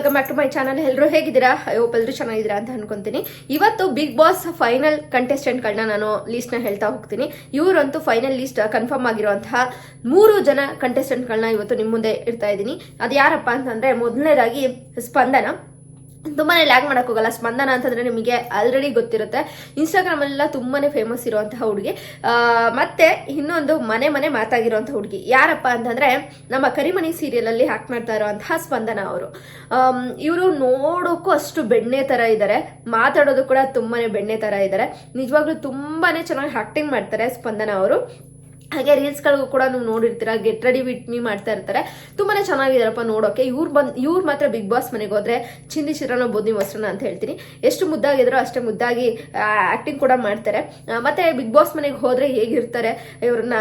Welcome back to my channel ಎಲ್ಲರೂ ಹೇಗಿದ್ದೀರಾ? Hope ಎಲ್ಲರೂ ಚೆನ್ನಾಗಿದ್ದೀರಾ ಅಂತ ಅನ್ಕೊಂತೀನಿ. ಇವತ್ತು ಬಿಗ್ ಬಾಸ್ ಫೈನಲ್ ಕಂಟೆಸ್ಟೆಂಟ್ಗಳನ್ನ ನಾನು ಲೀಸ್ಟ್ನ ಹೇಳ್ತಾ ಹೋಗ್ತೀನಿ. ಇವರಂತೂ ಫೈನಲ್ ಲೀಸ್ಟ್ ಕನ್ಫರ್ಮ್ ಆಗಿರುವಂತಹ ಮೂರು ಜನ ಕಂಟೆಸ್ಟೆಂಟ್ಗಳನ್ನ ಇವತ್ತು ನಿಮ್ಮ ಮುಂದೆ ಇಡ್ತಾ ಇದ್ದೀನಿ. ಅದು ಯಾರಪ್ಪ ಅಂತಂದ್ರೆ ಮೊದಲನೇದಾಗಿ ಸ್ಪಂದನ. ತುಂಬಾನೇ ಲ್ಯಾಗ್ ಮಾಡಕ್ ಹೋಗಲ್ಲ. ಸ್ಪಂದನ ಅಂತಂದ್ರೆ ನಿಮಗೆ ಆಲ್ರೆಡಿ ಗೊತ್ತಿರುತ್ತೆ. ಇನ್ಸ್ಟಾಗ್ರಾಮ್ ಎಲ್ಲ ತುಂಬಾನೇ ಫೇಮಸ್ ಇರುವಂತಹ ಹುಡುಗಿ. ಮತ್ತೆ ಇನ್ನೊಂದು ಮನೆ ಮನೆ ಮಾತಾಗಿರುವಂತಹ ಹುಡುಗಿ. ಯಾರಪ್ಪ ಅಂತಂದ್ರೆ ನಮ್ಮ ಕರಿಮಣಿ ಸೀರಿಯಲ್ ಅಲ್ಲಿ ಹ್ಯಾಕ್ ಮಾಡ್ತಾ ಇರುವಂತಹ ಸ್ಪಂದನ ಅವರು. ಇವರು ನೋಡೋಕ್ಕೂ ಅಷ್ಟು ಬೆಣ್ಣೆ ತರ ಇದ್ದಾರೆ ಮಾತಾಡೋದು ಕೂಡ ತುಂಬಾನೇ ಬೆಣ್ಣೆ ತರ ಇದ್ದಾರೆ ನಿಜವಾಗ್ಲೂ ತುಂಬಾನೇ ಚೆನ್ನಾಗಿ ಆಕ್ಟಿಂಗ್ ಮಾಡ್ತಾರೆ ಸ್ಪಂದನ ಅವರು. ಹಾಗೆ ರೀಲ್ಸ್ಗಳಿಗೂ ಕೂಡ ನೀವು ನೋಡಿರ್ತೀರಾ ಗೆಟ್ ರೆಡಿ ವಿಟ್ ಮೀ ಮಾಡ್ತಾ ಇರ್ತಾರೆ. ತುಂಬಾನೇ ಚೆನ್ನಾಗಿದಾರಪ್ಪ ನೋಡೋಕೆ. ಇವ್ರು ಬಂದು, ಇವ್ರು ಮಾತ್ರ ಬಿಗ್ ಬಾಸ್ ಮನೆಗೆ ಹೋದ್ರೆ ಚಿಂದಿ ಶಿರನ ಬೋದಿ ವಸ್ತ್ರನ ಅಂತ ಹೇಳ್ತೀನಿ. ಎಷ್ಟು ಮುದ್ದಾಗಿದ್ರು ಅಷ್ಟೇ ಮುದ್ದಾಗಿ ಆಕ್ಟಿಂಗ್ ಕೂಡ ಮಾಡ್ತಾರೆ. ಮತ್ತೆ ಬಿಗ್ ಬಾಸ್ ಮನೆಗೆ ಹೋದ್ರೆ ಹೇಗಿರ್ತಾರೆ? ಇವ್ರನ್ನ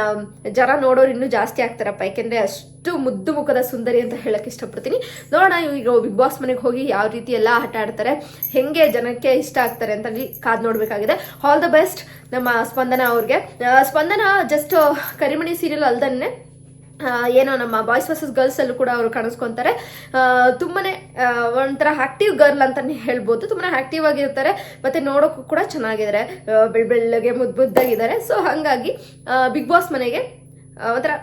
ಜನ ನೋಡೋರು ಇನ್ನೂ ಜಾಸ್ತಿ ಆಗ್ತಾರಪ್ಪ. ಯಾಕೆಂದ್ರೆ ಅಷ್ಟು ಮುದ್ದು ಮುಖದ ಸುಂದರಿ ಅಂತ ಹೇಳಕ್ ಇಷ್ಟಪಡ್ತೀನಿ. ನೋಡೋಣ ಈಗ ಬಿಗ್ ಬಾಸ್ ಮನೆಗೆ ಹೋಗಿ ಯಾವ ರೀತಿ ಎಲ್ಲ ಆಟ ಆಡ್ತಾರೆ. ಹೆಂಗೆ ಜನಕ್ಕೆ ಇಷ್ಟ ಆಗ್ತಾರೆ ಅಂತ ಕಾದ್ ನೋಡ್ಬೇಕಾಗಿದೆ. ಆಲ್ ದ ಬೆಸ್ಟ್ ನಮ್ಮ ಸ್ಪಂದನ ಅವ್ರಿಗೆ. ಸ್ಪಂದನ ಜಸ್ಟ್ ಕರಿಮಣಿ ಸೀರಿಯಲ್ ಅಲ್ದನ್ನೇ ಏನೋ ನಮ್ಮ ಬಾಯ್ಸ್ ವರ್ಸಸ್ ಗರ್ಲ್ಸ್ ಅಲ್ಲೂ ಕೂಡ ಅವರು ಕಾಣಿಸ್ಕೊಂತಾರೆ. ತುಂಬಾನೇ ಒಂಥರ ಆಕ್ಟಿವ್ ಗರ್ಲ್ ಅಂತಾನೆ ಹೇಳ್ಬೋದು. ತುಂಬಾ ಆಕ್ಟಿವ್ ಆಗಿರ್ತಾರೆ, ಮತ್ತೆ ನೋಡೋಕ್ಕೂ ಕೂಡ ಚೆನ್ನಾಗಿದ್ದಾರೆ. ಬೆಳ್ ಬೆಳ್ಳಗೆ ಮುದ್ದು ಮುದ್ದಾಗಿದ್ದಾರೆ. ಸೊ ಹಾಗಾಗಿ ಬಿಗ್ ಬಾಸ್ ಮನೆಗೆ ಒಂಥರ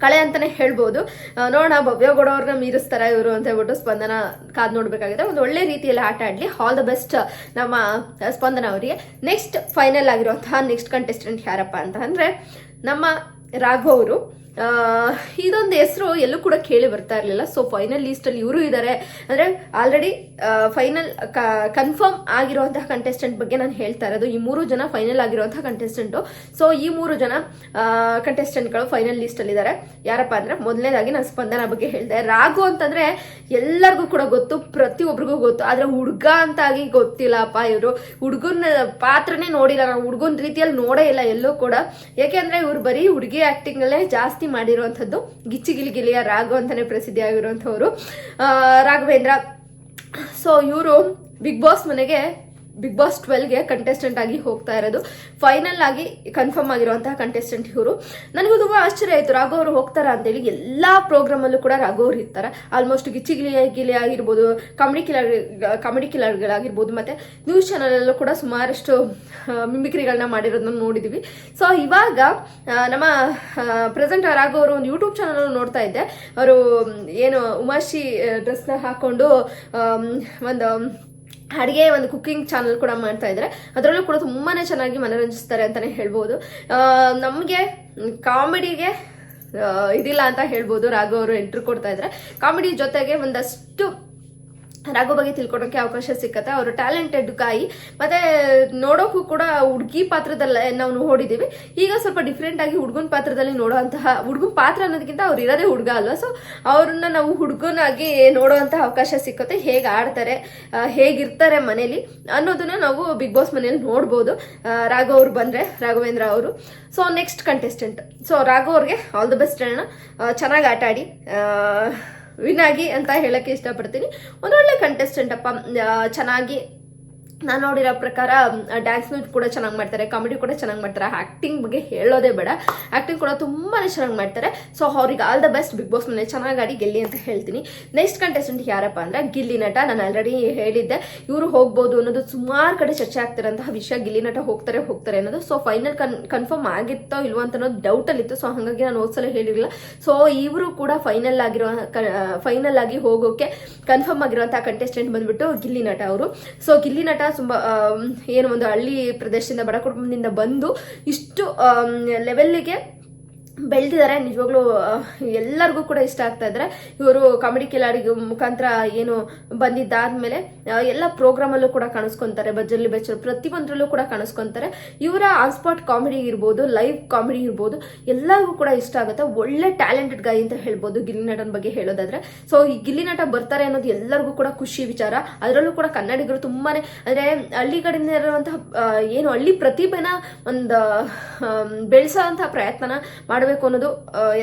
ಕಳೆ ಅಂತಾನೆ ಹೇಳ್ಬೋದು. ನೋಡೋಣ, ಭವ್ಯ ಅವ್ರನ್ನ ಮೀರಿಸ್ತಾರ ಇವರು ಅಂತ ಹೇಳ್ಬಿಟ್ಟು ಸ್ಪಂದನ ಕಾದ್ ನೋಡ್ಬೇಕಾಗಿದೆ. ಒಂದು ಒಳ್ಳೆ ರೀತಿಯಲ್ಲಿ ಆಟ ಆಡ್ಲಿ. ಆಲ್ ದ ಬೆಸ್ಟ್ ನಮ್ಮ ಸ್ಪಂದನ ಅವರಿಗೆ. ನೆಕ್ಸ್ಟ್ ಫೈನಲ್ ಆಗಿರುವಂತಹ ನೆಕ್ಸ್ಟ್ ಕಂಟೆಸ್ಟೆಂಟ್ ಯಾರಪ್ಪ ಅಂತ ಅಂದ್ರೆ ನಮ್ಮ ರಾಘವ್ ಅವರು. ಇದೊಂದು ಹೆಸರು ಎಲ್ಲೂ ಕೂಡ ಕೇಳಿ ಬರ್ತಾ ಇರಲಿಲ್ಲ. ಸೊ ಫೈನಲ್ ಲೀಸ್ಟ್ ಅಲ್ಲಿ ಇವರು ಇದ್ದಾರೆ ಅಂದ್ರೆ ಆಲ್ರೆಡಿ ಫೈನಲ್ ಕನ್ಫರ್ಮ್ ಆಗಿರುವಂತಹ ಕಂಟೆಸ್ಟೆಂಟ್ ಬಗ್ಗೆ ನಾನು ಹೇಳ್ತಾ ಇರೋದು. ಈ ಮೂರು ಜನ ಫೈನಲ್ ಆಗಿರುವಂತಹ ಕಂಟೆಸ್ಟೆಂಟ್ ಸೊ ಈ ಮೂರು ಜನ ಕಂಟೆಸ್ಟೆಂಟ್ಗಳು ಫೈನಲ್ ಲಿಸ್ಟ್ ಅಲ್ಲಿ ಇದ್ದಾರೆ ಯಾರಪ್ಪ ಅಂದ್ರೆ, ಮೊದಲನೇದಾಗಿ ನಾನು ಸ್ಪಂದನ ಬಗ್ಗೆ ಹೇಳಿದೆ. ರಾಘು ಅಂತಂದ್ರೆ, ಎಲ್ಲರಿಗೂ ಕೂಡ ಗೊತ್ತು. ಪ್ರತಿಯೊಬ್ಬರಿಗೂ ಗೊತ್ತು. ಆದ್ರೆ, ಹುಡುಗ ಅಂತಾಗಿ ಗೊತ್ತಿಲ್ಲಪ್ಪ ಇವರು. ಹುಡುಗನ ಪಾತ್ರನೇ ನೋಡಿಲ್ಲ. ನಾವು ಹುಡುಗನ ರೀತಿಯಲ್ಲಿ ನೋಡೇ ಇಲ್ಲ ಎಲ್ಲೂ ಕೂಡ. ಯಾಕೆಂದ್ರೆ ಇವ್ರು ಬರೀ ಹುಡುಗಿ ಆಕ್ಟಿಂಗ್ ಅಲ್ಲೇ ಜಾಸ್ತಿ ಮಾಡಿರುವಂಥದ್ದು ಗಿಚ್ಚಿ ಗಿಲಿ ಗಿಲಿಯ ರಾಘು ಅಂತಾನೆ ಪ್ರಸಿದ್ಧಿ ಆಗಿರುವಂಥವ್ರು ರಾಘವೇಂದ್ರ. ಸೊ ಇವರು ಬಿಗ್ ಬಾಸ್ ಮನೆಗೆ ಬಿಗ್ ಬಾಸ್ ಟ್ವೆಲ್ಗೆ ಕಂಟೆಸ್ಟೆಂಟ್ ಆಗಿ ಹೋಗ್ತಾ ಇರೋದು. ಫೈನಲ್ ಆಗಿ ಕನ್ಫರ್ಮ್ ಆಗಿರುವಂತಹ ಕಂಟೆಸ್ಟೆಂಟ್ ಇವರು. ನನಗೂ ತುಂಬಾ ಆಶ್ಚರ್ಯ ಆಯ್ತು. ರಾಘವ್ ಅವರು ಹೋಗ್ತಾರ ಅಂತೇಳಿ ಎಲ್ಲಾ ಪ್ರೋಗ್ರಾಮ್ ಅಲ್ಲೂ ಕೂಡ ರಾಘವ್ ಅವ್ರು ಇರ್ತಾರೆ. ಆಲ್ಮೋಸ್ಟ್ ಗಿಚ್ಚಿ ಗಿಲಿ ಆಗಿರ್ಬೋದು ಕಾಮಿಡಿ ಕಿಲರ್ ಕಾಮಿಡಿ ಕಿಲರ್ಗಳಾಗಿರ್ಬೋದು ಮತ್ತೆ ನ್ಯೂಸ್ ಚಾನಲ್ ಅಲ್ಲೂ ಕೂಡ ಸುಮಾರಷ್ಟು ಮಿಮಿಕ್ರಿಗಳನ್ನ ಮಾಡಿರೋದನ್ನ ನೋಡಿದೀವಿ. ಸೊ ಇವಾಗ ನಮ್ಮ ಪ್ರೆಸೆಂಟ್ ರಾಘವ್ ಅವರು ಒಂದು ಯೂಟ್ಯೂಬ್ ಚಾನಲ್ ನೋಡ್ತಾ ಇದ್ದೆ. ಅವರು, ಏನು ಉಮಾಶಿ ನ ಹಾಕೊಂಡು ಒಂದು ಅಡುಗೆ ಒಂದು ಕುಕ್ಕಿಂಗ್ ಚಾನಲ್ ಕೂಡ ಮಾಡ್ತಾ ಇದ್ದಾರೆ ಅದರಲ್ಲೂ ಕೂಡ ತುಂಬಾ ಚೆನ್ನಾಗಿ ಮನರಂಜಿಸ್ತಾರೆ ಅಂತಾನೆ ಹೇಳ್ಬೋದು. ನಮಗೆ ಕಾಮಿಡಿಗೆ ಇದಿಲ್ಲ ಅಂತ ಹೇಳ್ಬೋದು. ರಾಘವ್ ಅವರು ಎಂಟ್ರಿ ಕೊಡ್ತಾ ಇದ್ದಾರೆ ಕಾಮಿಡಿ ಜೊತೆಗೆ ಒಂದಷ್ಟು ರಾಘು ಬಗ್ಗೆ ತಿಳ್ಕೊಳಕ್ಕೆ ಅವಕಾಶ ಸಿಕ್ಕತ್ತೆ. ಅವರು ಟ್ಯಾಲೆಂಟೆಡ್ ಕಾಯಿ ಮತ್ತೆ ನೋಡೋಕ್ಕೂ ಕೂಡ ಹುಡುಗಿ ಪಾತ್ರದಲ್ಲೇ ನಾವು ನೋಡಿದ್ದೀವಿ ಈಗ ಸ್ವಲ್ಪ ಡಿಫ್ರೆಂಟ್ ಆಗಿ ಹುಡುಗನ ಪಾತ್ರದಲ್ಲಿ ನೋಡುವಂತಹ, ಹುಡುಗನ ಪಾತ್ರ ಅನ್ನೋದಕ್ಕಿಂತ ಅವ್ರು ಇರೋದೇ ಹುಡುಗ ಅಲ್ವಾ? ಸೊ ಅವ್ರನ್ನ ನಾವು ಹುಡುಗನಾಗಿ ನೋಡುವಂತಹ ಅವಕಾಶ ಸಿಕ್ಕತ್ತೆ. ಹೇಗೆ ಆಡ್ತಾರೆ ಹೇಗಿರ್ತಾರೆ ಮನೇಲಿ ಅನ್ನೋದನ್ನ ನಾವು ಬಿಗ್ ಬಾಸ್ ಮನೇಲಿ ನೋಡ್ಬೋದು. ರಾಘವ್ ಅವ್ರು ಬಂದ್ರೆ, ರಾಘವೇಂದ್ರ ಅವರು. So next contestant so Raghav ಅವ್ರಿಗೆ ಆಲ್ ದ ಬೆಸ್ಟ್ ಹೇಳೋಣ ಚೆನ್ನಾಗಿ ಆಟ ಆಡಿ ವಿನ್ ಅಂತ ಹೇಳಕ್ಕೆ ಇಷ್ಟಪಡ್ತೀನಿ. ಒಂದೊಳ್ಳೆ ಕಂಟೆಸ್ಟೆಂಟ್ ಅಪ್ಪ ಚೆನ್ನಾಗಿ ನಾನು ನೋಡಿರೋ ಪ್ರಕಾರ ಡ್ಯಾನ್ಸ್ ಕೂಡ ಚೆನ್ನಾಗಿ ಮಾಡ್ತಾರೆ ಕಾಮಿಡಿ ಕೂಡ ಚೆನ್ನಾಗಿ ಮಾಡ್ತಾರೆ. ಆ್ಯಕ್ಟಿಂಗ್ ಬಗ್ಗೆ ಹೇಳೋದೇ ಬೇಡ. ಆ್ಯಕ್ಟಿಂಗ್ ಕೂಡ ತುಂಬಾ ಚೆನ್ನಾಗಿ ಮಾಡ್ತಾರೆ. ಸೊ ಅವ್ರಿಗೆ all the best Bigg Boss ಮನೆ ಚೆನ್ನಾಗಿ ಆಡಿ ಗೆಲ್ಲಿ ಅಂತ ಹೇಳ್ತೀನಿ. ನೆಕ್ಸ್ಟ್ ಕಂಟೆಸ್ಟೆಂಟ್ ಯಾರಪ್ಪ ಅಂದ್ರೆ, ಗಿಲ್ಲಿ ನಟ. ನಾನು ಆಲ್ರೆಡಿ ಹೇಳಿದ್ದೆ. ಇವರು ಹೋಗ್ಬೋದು ಅನ್ನೋದು ಸುಮಾರು ಕಡೆ ಚರ್ಚೆ ಆಗ್ತಿರೋಂತಹ ವಿಷಯ. ಗಿಲ್ಲಿ ನಟ ಹೋಗ್ತಾರೆ ಹೋಗ್ತಾರೆ ಅನ್ನೋದು. ಸೊ ಫೈನಲ್ ಕನ್ ಕನ್ಫರ್ಮ್ ಆಗಿತ್ತೋ ಇಲ್ವೋ ಅಂತ ಅನ್ನೋದು ಡೌಟಲ್ಲಿತ್ತು ಸೊ ಹಾಗಾಗಿ ನಾನು ಒಂದ್ಸಲ ಹೇಳಿರಲಿಲ್ಲ. ಸೊ ಇವರು ಕೂಡ ಫೈನಲ್ ಆಗಿರೋ ಫೈನಲ್ ಆಗಿ ಹೋಗೋಕೆ ಕನ್ಫರ್ಮ್ ಆಗಿರುವಂತಹ ಕಂಟೆಸ್ಟೆಂಟ್ ಬಂದ್ಬಿಟ್ಟು ಗಿಲ್ಲಿ ನಟ ಅವರು. ಸೊ ಗಿಲ್ಲಿ ನಟ ತುಂಬಾ ಏನು ಒಂದು ಹಳ್ಳಿ ಪ್ರದೇಶದಿಂದ ಬಡ ಕುಟುಂಬದಿಂದ ಬಂದು ಇಷ್ಟು ಲೆವೆಲ್ಗೆ ಬೆಳೆದಿದ್ದಾರೆ ನಿಜವಾಗ್ಲೂ ಎಲ್ಲರಿಗೂ ಕೂಡ ಇಷ್ಟ ಆಗ್ತಾ ಇದ್ದಾರೆ ಇವರು ಕಾಮಿಡಿ ಕಿಲಾಡಿ ಮುಖಾಂತರ ಏನು ಬಂದಿದ್ದಾದ್ಮೇಲೆ ಎಲ್ಲ ಪ್ರೋಗ್ರಾಮಲ್ಲೂ ಕೂಡ ಕಾಣಿಸ್ಕೊಂತಾರೆ. ಬಜ್ಜಲ್ಲಿ ಬೆಚ್ಚರ್ ಪ್ರತಿಯೊಂದರಲ್ಲೂ ಕೂಡ ಕಾಣಿಸ್ಕೊಂತಾರೆ. ಇವರ ಆನ್ ಸ್ಪಾಟ್ ಕಾಮಿಡಿ ಇರ್ಬೋದು ಲೈವ್ ಕಾಮಿಡಿ ಇರ್ಬೋದು, ಎಲ್ಲರಿಗೂ ಕೂಡ ಇಷ್ಟ ಆಗುತ್ತೆ. ಒಳ್ಳೆ ಟ್ಯಾಲೆಂಟೆಡ್ ಗಾಯಿ ಅಂತ ಹೇಳ್ಬೋದು ಗಿಲ್ಲಿ ನಟನ ಬಗ್ಗೆ ಹೇಳೋದಾದ್ರೆ. ಸೊ ಈ ಗಿಲ್ಲಿ ನಟ ಬರ್ತಾರೆ ಅನ್ನೋದು ಎಲ್ಲರಿಗೂ ಕೂಡ ಖುಷಿ ವಿಚಾರ. ಅದರಲ್ಲೂ ಕೂಡ ಕನ್ನಡಿಗರು ತುಂಬಾನೇ, ಅಂದ್ರೆ ಹಳ್ಳಿ ಕಡೆಯಿಂದ ಇರುವಂತಹ ಏನು ಹಳ್ಳಿ ಪ್ರತಿಭೆನ ಒಂದು ಬೆಳೆಸೋಂತಹ ಪ್ರಯತ್ನನ ಮಾಡೋ ಮಾಡಬೇಕು ಅನ್ನೋದು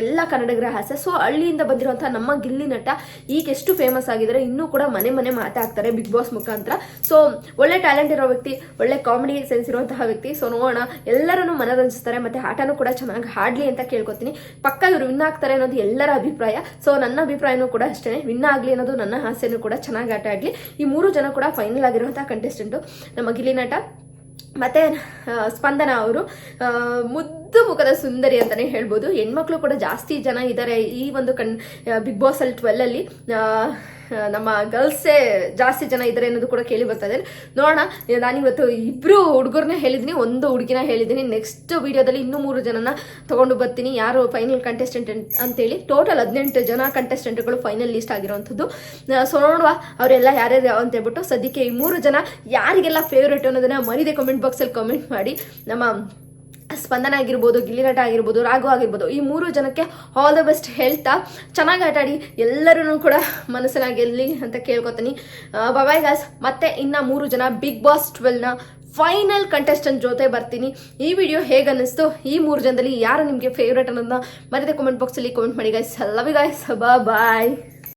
ಎಲ್ಲ ಕನ್ನಡಿಗರ ಆಸೆ ಸೊ ಹಳ್ಳಿಯಿಂದ ಬಂದಿರುವಂತಹ ನಮ್ಮ ಗಿಲ್ಲಿ ನಟ ಈಗ ಎಷ್ಟು ಫೇಮಸ್ ಆಗಿದ್ದಾರೆ ಇನ್ನೂ ಕೂಡ ಮನೆ ಮನೆ ಮಾತಾಡ್ತಾರೆ ಬಿಗ್ ಬಾಸ್ ಮುಖಾಂತರ. ಸೊ ಒಳ್ಳೆ ಟ್ಯಾಲೆಂಟ್ ಇರೋ ವ್ಯಕ್ತಿ ಒಳ್ಳೆ ಕಾಮಿಡಿ ಸೆನ್ಸ್ ಇರುವಂತಹ ವ್ಯಕ್ತಿ. ಸೊ ನೋಡೋಣ. ಎಲ್ಲರನ್ನು ಮನರಂಜಿಸ್ತಾರೆ ಮತ್ತೆ ಆಟನೂ ಕೂಡ ಚೆನ್ನಾಗಿ ಹಾಡ್ಲಿ ಅಂತ ಕೇಳ್ಕೊತೀನಿ. ಪಕ್ಕ ಇವರು ವಿನ್ ಆಗ್ತಾರೆ ಅನ್ನೋದು ಎಲ್ಲರ ಅಭಿಪ್ರಾಯ. ಸೊ ನನ್ನ ಅಭಿಪ್ರಾಯನೂ ಕೂಡ ಅಷ್ಟೇ ವಿನ್ ಆಗ್ಲಿ ಅನ್ನೋದು ನನ್ನ ಆಸೆನೂ ಕೂಡ ಚೆನ್ನಾಗಿ ಆಟ ಆಡಲಿ. ಈ ಮೂರು ಜನ ಕೂಡ ಫೈನಲ್ ಆಗಿರುವಂತಹ ಕಂಟೆಸ್ಟೆಂಟು ನಮ್ಮ ಗಿಲ್ಲಿ ನಟ. ಮತ್ತೆ ಸ್ಪಂದನ ಅವರು. ಆ, ಮುದ್ದು ಮುಖದ ಸುಂದರಿ ಅಂತಾನೆ ಹೇಳ್ಬೋದು. ಹೆಣ್ಮಕ್ಳು ಕೂಡ ಜಾಸ್ತಿ ಜನ ಇದ್ದಾರೆ ಈ ಒಂದು ಕಣ್ ಬಿಗ್ ಬಾಸ್ ಅಲ್ಲಿ ಟ್ವೆಲ್ ಅಲ್ಲಿ ನಮ್ಮ ಗರ್ಲ್ಸೇ ಜಾಸ್ತಿ ಜನ ಇದ್ದಾರೆ ಅನ್ನೋದು ಕೂಡ ಕೇಳಿ ಬರ್ತಾ ಇದೆ. ನೋಡೋಣ, ನಾನಿವತ್ತು ಇಬ್ರು ಹುಡುಗರನ್ನ ಹೇಳಿದ್ದೀನಿ ಒಂದು ಹುಡುಗಿನ ಹೇಳಿದ್ದೀನಿ ನೆಕ್ಸ್ಟ್ ವಿಡಿಯೋದಲ್ಲಿ ಇನ್ನೂ ಮೂರು ಜನನ ತಗೊಂಡು ಬರ್ತೀನಿ. ಯಾರು ಫೈನಲ್ ಕಂಟೆಸ್ಟೆಂಟ್ ಅಂತೇಳಿ ಟೋಟಲ್ ಹದಿನೆಂಟು ಜನ ಕಂಟೆಸ್ಟೆಂಟ್ಗಳು ಫೈನಲ್ ಲಿಸ್ಟ್ ಆಗಿರುವಂಥದ್ದು. ಸೊ ನೋಡುವ ಅವರೆಲ್ಲ ಯಾರ್ಯಾರು ಅಂತ ಹೇಳ್ಬಿಟ್ಟು ಸದ್ಯಕ್ಕೆ ಈ ಮೂರು ಜನ ಯಾರಿಗೆಲ್ಲ ಫೇವ್ರೇಟ್ ಅನ್ನೋದನ್ನ ಮರಿದೆ ಕಮೆಂಟ್ ಬಾಕ್ಸಲ್ಲಿ ಕಮೆಂಟ್ ಮಾಡಿ. ನಮ್ಮ ಸ್ಪಂದನ ಆಗಿರ್ಬೋದು, ಗಿಲ್ಲಿನಟ ಆಗಿರ್ಬೋದು, ರಾಘು ಆಗಿರ್ಬೋದು, ಈ ಮೂರು ಜನಕ್ಕೆ ಆಲ್ ದ ಬೆಸ್ಟ್ ಹೇಳ್ತಾ ಚೆನ್ನಾಗಿ ಆಟ ಆಡಿ ಎಲ್ಲರೂ ಕೂಡ ಮನಸ್ಸನ್ನ ಗೆಲ್ಲಿ ಅಂತ ಕೇಳ್ಕೊತೀನಿ. ಬಬಾಯ್ ಗಾಸ್ ಮತ್ತೆ ಇನ್ನ ಮೂರು ಜನ ಬಿಗ್ ಬಾಸ್ ಟ್ವೆಲ್ನ ಫೈನಲ್ ಕಂಟೆಸ್ಟೆಂಟ್ ಜೊತೆ ಬರ್ತೀನಿ. ಈ ವಿಡಿಯೋ ಹೇಗೆ ಅನ್ನಿಸ್ತು ಈ ಮೂರು ಜನದಲ್ಲಿ ಯಾರು ನಿಮಗೆ ಫೇವ್ರೇಟ್ ಅನ್ನೋದನ್ನ ಮರಿದೆ ಕಮೆಂಟ್ ಬಾಕ್ಸಲ್ಲಿ ಕಮೆಂಟ್ ಮಾಡಿ guys love you guys bye